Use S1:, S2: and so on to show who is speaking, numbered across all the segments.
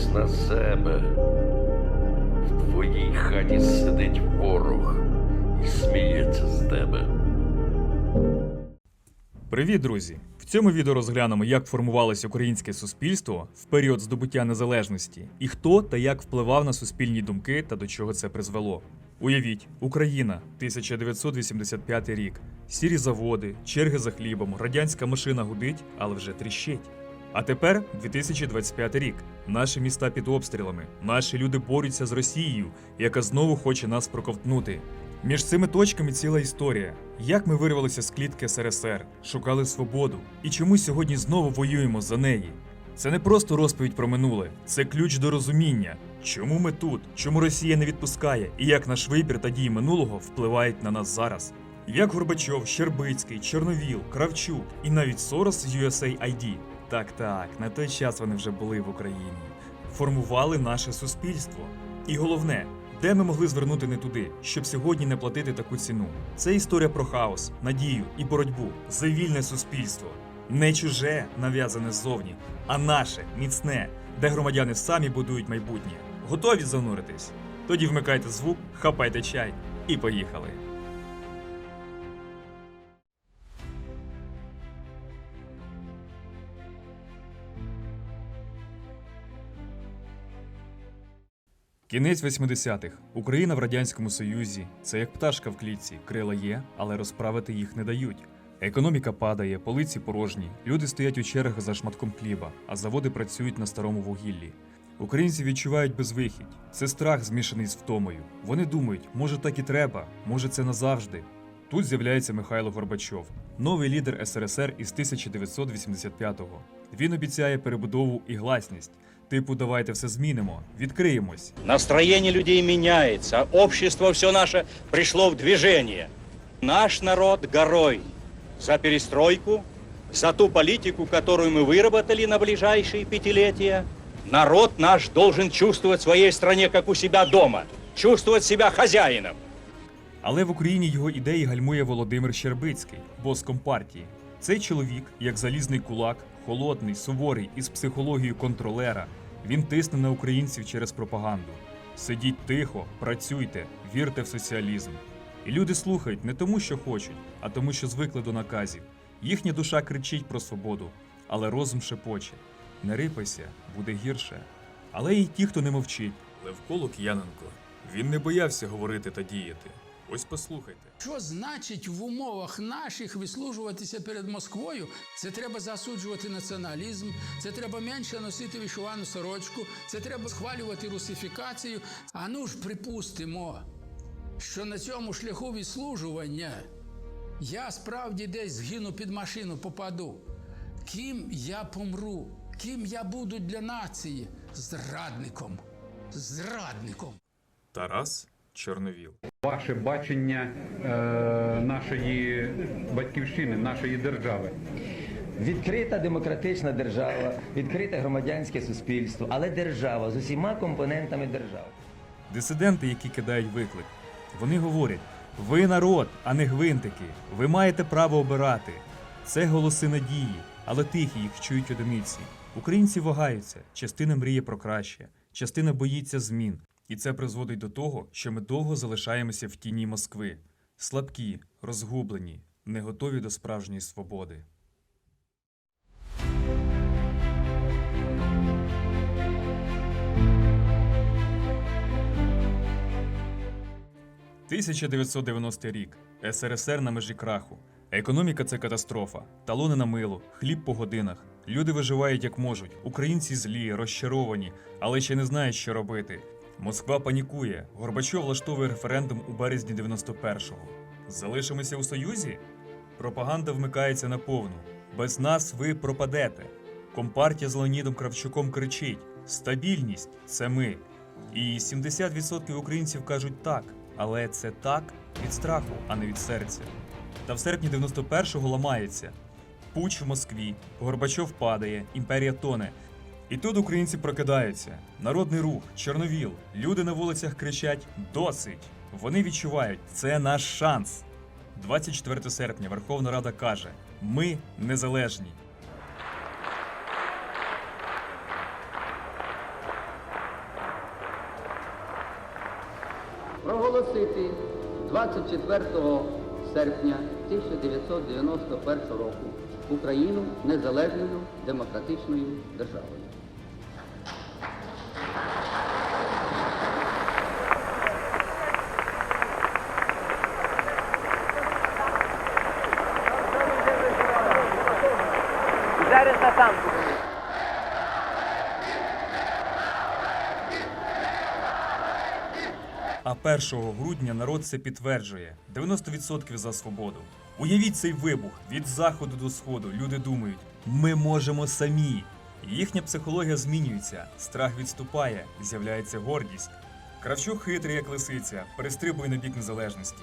S1: подивись на себе. В твоїй хаті сидить ворог і сміється з тебе.
S2: Привіт, друзі! В цьому відео розглянемо, як формувалося українське суспільство в період здобуття незалежності, і хто та як впливав на суспільні думки та до чого це призвело. Уявіть, Україна, 1985 рік. Сірі заводи, черги за хлібом, радянська машина гудить, але вже тріщить. А тепер 2025 рік. Наші міста під обстрілами. Наші люди борються з Росією, яка знову хоче нас проковтнути. Між цими точками ціла історія. Як ми вирвалися з клітки СРСР, шукали свободу, і чому сьогодні знову воюємо за неї. Це не просто розповідь про минуле, це ключ до розуміння, чому ми тут, чому Росія не відпускає, і як наш вибір та дії минулого впливають на нас зараз. Як Горбачов, Щербицький, Чорновіл, Кравчук і навіть Сорос з USAID. Так, так, на той час вони вже були в Україні. Формували наше суспільство. І головне, де ми могли звернути не туди, щоб сьогодні не платити таку ціну. Це історія про хаос, надію і боротьбу за вільне суспільство. Не чуже, нав'язане ззовні, а наше, міцне, де громадяни самі будують майбутнє. Готові зануритись? Тоді вмикайте звук, хапайте чай і поїхали. Кінець 80-х. Україна в Радянському Союзі. Це як пташка в клітці. Крила є, але розправити їх не дають. Економіка падає, полиці порожні. Люди стоять у чергах за шматком хліба, а заводи працюють на старому вугіллі. Українці відчувають безвихідь. Це страх змішаний з втомою. Вони думають, може так і треба, може це назавжди. Тут з'являється Михайло Горбачов, новий лідер СРСР із 1985-го. Він обіцяє перебудову і гласність. Типу, давайте все змінимо, відкриємось.
S3: Настроение людей меняется, общество все наше пришло в движение. Наш народ горой за перестройку, за ту политику, которую мы выработали на ближайшие пятилетия. Народ наш должен чувствовать в своей стране, как у себя дома, чувствовать себя хозяином.
S2: Але в Україні його ідеї гальмує Володимир Щербицький, бос компартії. Цей чоловік, як залізний кулак, холодний, суворий із психологією контролера. Він тисне на українців через пропаганду. Сидіть тихо, працюйте, вірте в соціалізм. І люди слухають не тому, що хочуть, а тому, що звикли до наказів. Їхня душа кричить про свободу, але розум шепоче. Не рипайся, буде гірше. Але й ті, хто не мовчить. Левко Лук'яненко. Він не боявся говорити та діяти. Ось послухайте.
S4: Що значить в умовах наших вислужуватися перед Москвою? Це треба засуджувати націоналізм, це треба менше носити вишивану сорочку, це треба схвалювати русифікацію. А ну ж припустимо, що на цьому шляху відслужування я справді десь згину під машину, попаду. Ким я помру? Ким я буду для нації? Зрадником. Зрадником.
S2: Тарас Чорновіл.
S5: Ваше бачення е, нашої батьківщини, нашої держави.
S6: Відкрита демократична держава, відкрите громадянське суспільство, але держава з усіма компонентами держави.
S2: Дисиденти, які кидають виклик. Вони говорять: ви народ, а не гвинтики. Ви маєте право обирати. Це голоси надії, але тихі їх чують одиниці. Українці вагаються, частина мріє про краще, частина боїться змін. І це призводить до того, що ми довго залишаємося в тіні Москви. Слабкі, розгублені, не готові до справжньої свободи. – 1990 рік. СРСР на межі краху. Економіка це катастрофа. Талони на мило, хліб по годинах. Люди виживають як можуть. Українці злі, розчаровані, але ще не знають, що робити. Москва панікує. Горбачов влаштовує референдум у березні 91-го. Залишимося у Союзі? Пропаганда вмикається на повну. Без нас ви пропадете. Компартія з Леонідом Кравчуком кричить: стабільність це ми. І 70% українців кажуть так, але це так від страху, а не від серця. Та в серпні 91-го ламається. Пуч в Москві, Горбачов падає, імперія тоне. І тут українці прокидаються. Народний рух, чорновіл. Люди на вулицях кричать Досить! Вони відчувають, це наш шанс. 24 серпня Верховна Рада каже: Ми незалежні.
S7: Проголосити 24 серпня 1991 року Україну незалежною демократичною державою.
S2: 1 грудня народ це підтверджує 90% за свободу. Уявіть цей вибух від заходу до сходу. Люди думають, ми можемо самі. Їхня психологія змінюється, страх відступає, з'являється гордість. Кравчук хитрий, як лисиця, перестрибує на бік незалежності.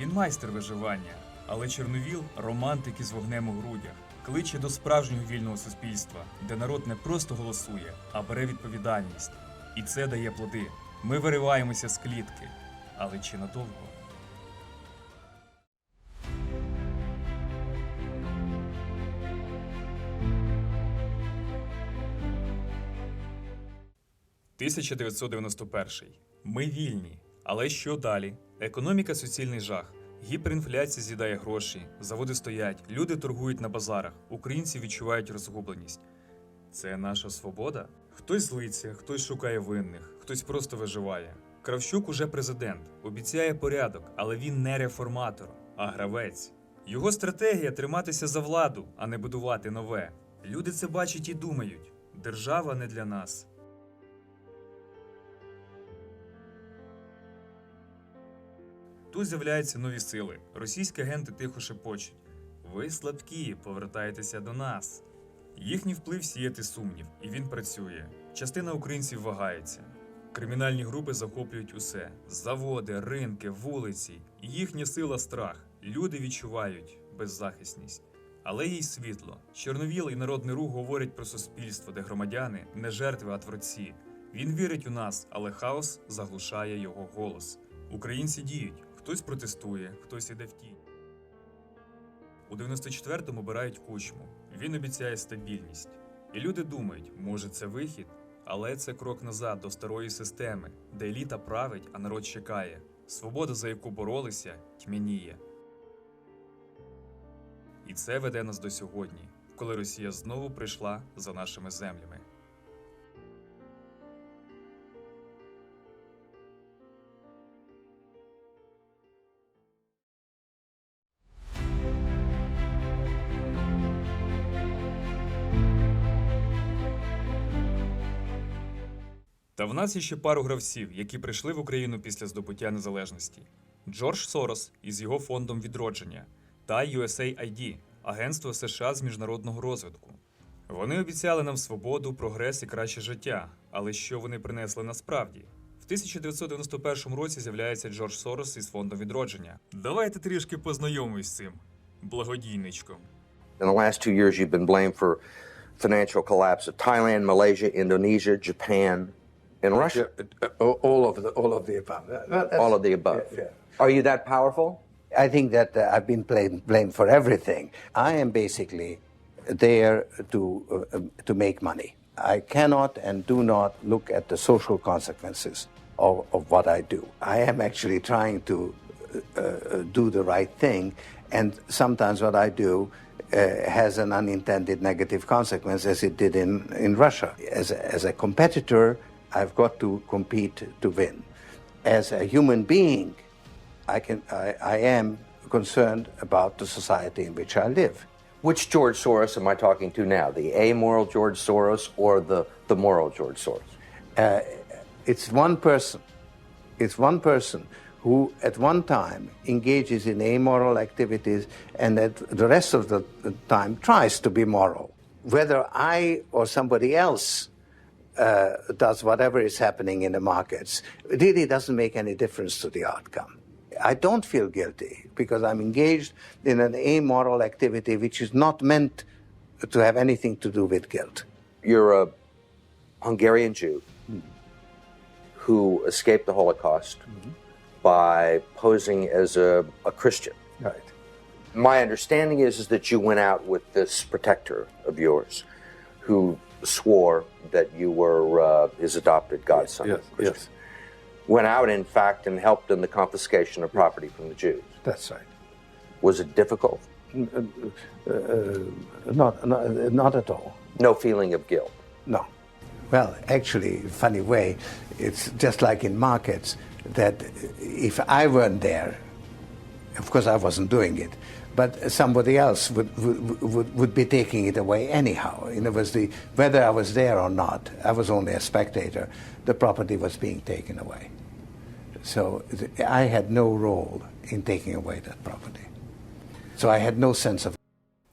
S2: Він майстер виживання, але Чорновіл романтик із вогнем у грудях, кличе до справжнього вільного суспільства, де народ не просто голосує, а бере відповідальність. І це дає плоди. Ми вириваємося з клітки. Але чи надовго? «1991. Ми вільні. Але що далі? Економіка суцільний жах. Гіперінфляція з'їдає гроші, заводи стоять, люди торгують на базарах, українці відчувають розгубленість. Це наша свобода? Хтось злиться, хтось шукає винних, хтось просто виживає. Кравчук уже президент, обіцяє порядок, але він не реформатор, а гравець. Його стратегія триматися за владу, а не будувати нове. Люди це бачать і думають: держава не для нас. Тут з'являються нові сили. Російські агенти тихо шепочуть: Ви слабкі, повертайтеся до нас. Їхній вплив сіяти сумнів, і він працює. Частина українців вагається. Кримінальні групи захоплюють усе: заводи, ринки, вулиці. Їхня сила страх. Люди відчувають беззахисність. Але є й світло. Чорновіл і народний рух говорять про суспільство, де громадяни не жертви, а творці. Він вірить у нас, але хаос заглушає його голос. Українці діють, хтось протестує, хтось іде в тінь. У 94-му обирають кучму. Він обіцяє стабільність. І люди думають, може це вихід, але це крок назад до старої системи, де еліта править, а народ чекає. Свобода, за яку боролися, тьмяніє. І це веде нас до сьогодні, коли Росія знову прийшла за нашими землями. В нас є ще пару гравців, які прийшли в Україну після здобуття незалежності: Джордж Сорос із його фондом відродження та USAID – Агентство США з міжнародного розвитку. Вони обіцяли нам свободу, прогрес і краще життя. Але що вони принесли насправді? В 1991 році з'являється Джордж Сорос із фондом відродження. Давайте трішки познайомимось з цим благодійничком.
S8: In the last two years, you've been blamed for financial collapse of Thailand, Malaysia, Indonesia, Japan, and Russia.
S9: Yeah, uh, all of the all of the above. That-
S8: All of the above.
S9: Yeah, yeah.
S8: Are you that powerful?
S9: I think that uh, I've been blamed, blamed for everything. I am basically there to uh, um, to make money. I cannot and do not look at the social consequences of, of what I do. I am actually trying to uh, uh, do the right thing, and sometimes what I do uh, has an unintended negative consequence, as it did in, in Russia. As a, as a competitor, I've got to compete to win. As a human being, I, can, I, I am concerned about the society in which I live.
S8: Which George Soros am I talking to now? The amoral George Soros or the, the moral George Soros?
S9: Uh, it's one person. It's one person who, at one time, engages in amoral activities and at the rest of the the time tries to be moral. Whether I or somebody else uh, does whatever is happening in the markets it really doesn't make any difference to the outcome. I don't feel guilty because I'm engaged in an amoral activity which is not meant to have anything to do with guilt.
S8: You're a Hungarian Jew who escaped the Holocaust by posing as a, a Christian.
S9: Right.
S8: My understanding is, is that you went out with this protector of yours who swore that you were uh, his adopted godson.
S9: Yes,
S8: Christian.
S9: yes.
S8: went out, in fact, and helped in the confiscation of property from the Jews.
S9: That's right.
S8: Was it difficult?
S9: Uh, not, not, not at all.
S8: No feeling of guilt.
S9: No. Well, actually, funny way, it's just like in markets that if I weren't there, of course I wasn't doing it, but somebody else would, would, would, be taking it away anyhow. In other words, the, whether I was there or not, I was only a spectator, the property was being taken away. So I had no role in taking away that property. So I had no sense of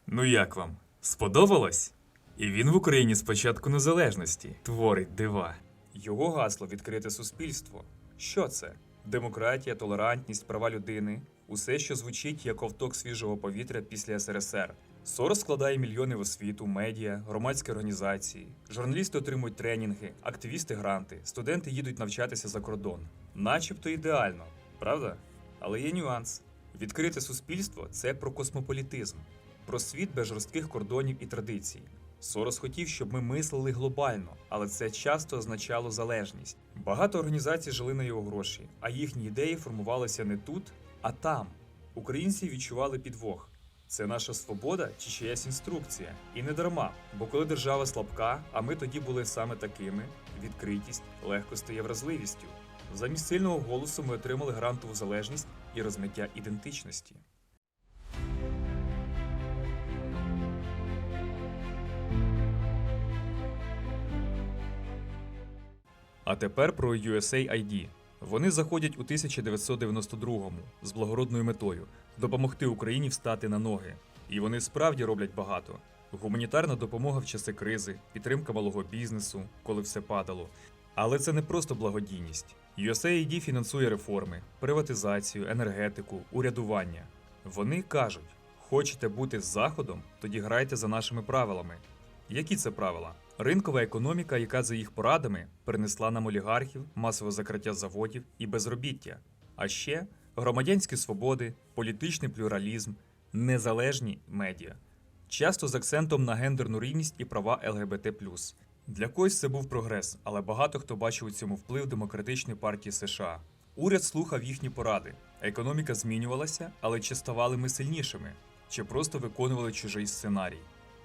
S2: Ну як вам? Сподобалось? І він в Україні з початку незалежності творить дива. Його гасло відкрите суспільство. Що це? Демократія, толерантність, права людини усе, що звучить як ковток свіжого повітря після СРСР. Сорос складає мільйони в освіту, медіа, громадські організації. Журналісти отримують тренінги, активісти гранти, студенти їдуть навчатися за кордон. Начебто ідеально, правда? Але є нюанс. Відкрите суспільство це про космополітизм, про світ без жорстких кордонів і традицій. Сорос хотів, щоб ми мислили глобально, але це часто означало залежність. Багато організацій жили на його гроші, а їхні ідеї формувалися не тут, а там. Українці відчували підвох. Це наша свобода чи чиясь інструкція. І не дарма, бо коли держава слабка, а ми тоді були саме такими, відкритість легко стає вразливістю. Замість сильного голосу ми отримали грантову залежність і розмиття ідентичності. А тепер про USAID. Вони заходять у 1992-му з благородною метою допомогти Україні встати на ноги. І вони справді роблять багато: гуманітарна допомога в часи кризи, підтримка малого бізнесу, коли все падало. Але це не просто благодійність. USAID фінансує реформи, приватизацію, енергетику, урядування. Вони кажуть: хочете бути з заходом, тоді грайте за нашими правилами. Які це правила? Ринкова економіка, яка за їх порадами принесла нам олігархів, масове закриття заводів і безробіття. А ще громадянські свободи, політичний плюралізм, незалежні медіа, часто з акцентом на гендерну рівність і права ЛГБТ. Для когось це був прогрес, але багато хто бачив у цьому вплив демократичної партії США. Уряд слухав їхні поради. Економіка змінювалася, але чи ставали ми сильнішими, чи просто виконували чужий сценарій.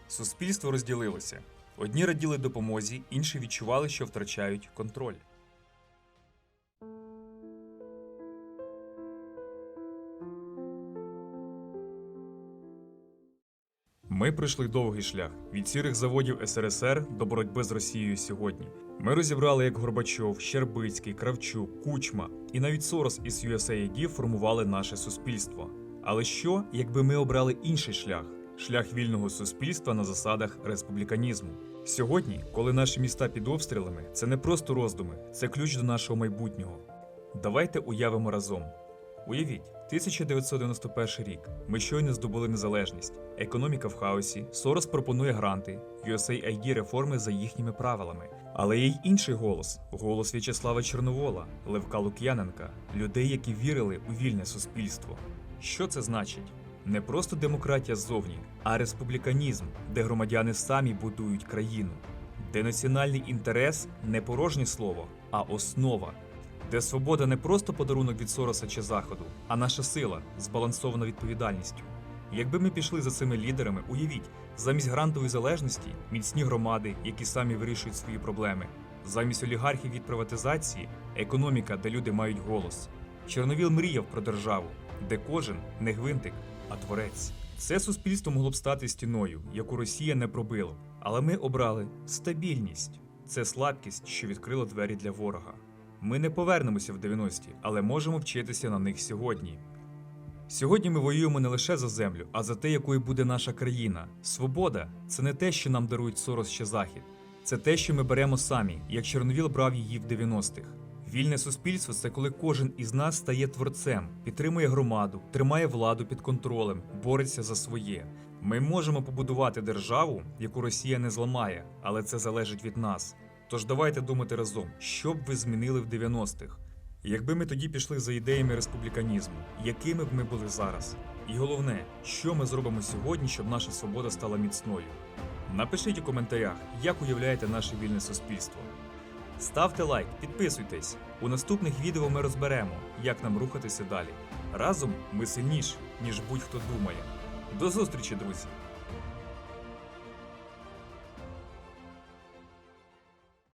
S2: Суспільство розділилося. Одні раділи допомозі, інші відчували, що втрачають контроль. Ми пройшли довгий шлях від сірих заводів СРСР до боротьби з Росією сьогодні. Ми розібрали, як Горбачов, Щербицький, Кравчук, Кучма і навіть Сорос із USAID формували наше суспільство. Але що, якби ми обрали інший шлях шлях вільного суспільства на засадах республіканізму? Сьогодні, коли наші міста під обстрілами, це не просто роздуми, це ключ до нашого майбутнього. Давайте уявимо разом. Уявіть, 1991 рік. Ми щойно здобули незалежність. Економіка в хаосі, Сорос пропонує гранти, USAID реформи за їхніми правилами. Але є й інший голос голос В'ячеслава Чорновола, Левка Лук'яненка, людей, які вірили у вільне суспільство. Що це значить? Не просто демократія ззовні, а республіканізм, де громадяни самі будують країну, де національний інтерес не порожнє слово, а основа, де свобода не просто подарунок від Сороса чи Заходу, а наша сила, збалансована відповідальністю. Якби ми пішли за цими лідерами, уявіть, замість грантової залежності міцні громади, які самі вирішують свої проблеми, замість олігархів від приватизації, економіка, де люди мають голос. Чорновіл мріяв про державу, де кожен не гвинтик, а творець. Це суспільство могло б стати стіною, яку Росія не пробила. Але ми обрали стабільність. Це слабкість, що відкрила двері для ворога. Ми не повернемося в 90-ті, але можемо вчитися на них сьогодні. Сьогодні ми воюємо не лише за землю, а за те, якою буде наша країна. Свобода це не те, що нам дарують Сорос чи Захід. Це те, що ми беремо самі, як Чорновіл брав її в 90-х. Вільне суспільство це коли кожен із нас стає творцем, підтримує громаду, тримає владу під контролем, бореться за своє. Ми можемо побудувати державу, яку Росія не зламає, але це залежить від нас. Тож давайте думати разом, що б ви змінили в 90-х. Якби ми тоді пішли за ідеями республіканізму, якими б ми були зараз? І головне, що ми зробимо сьогодні, щоб наша свобода стала міцною? Напишіть у коментарях, як уявляєте наше вільне суспільство. Ставте лайк, підписуйтесь. У наступних відео ми розберемо, як нам рухатися далі. Разом ми сильніші, ніж будь-хто думає. До зустрічі, друзі!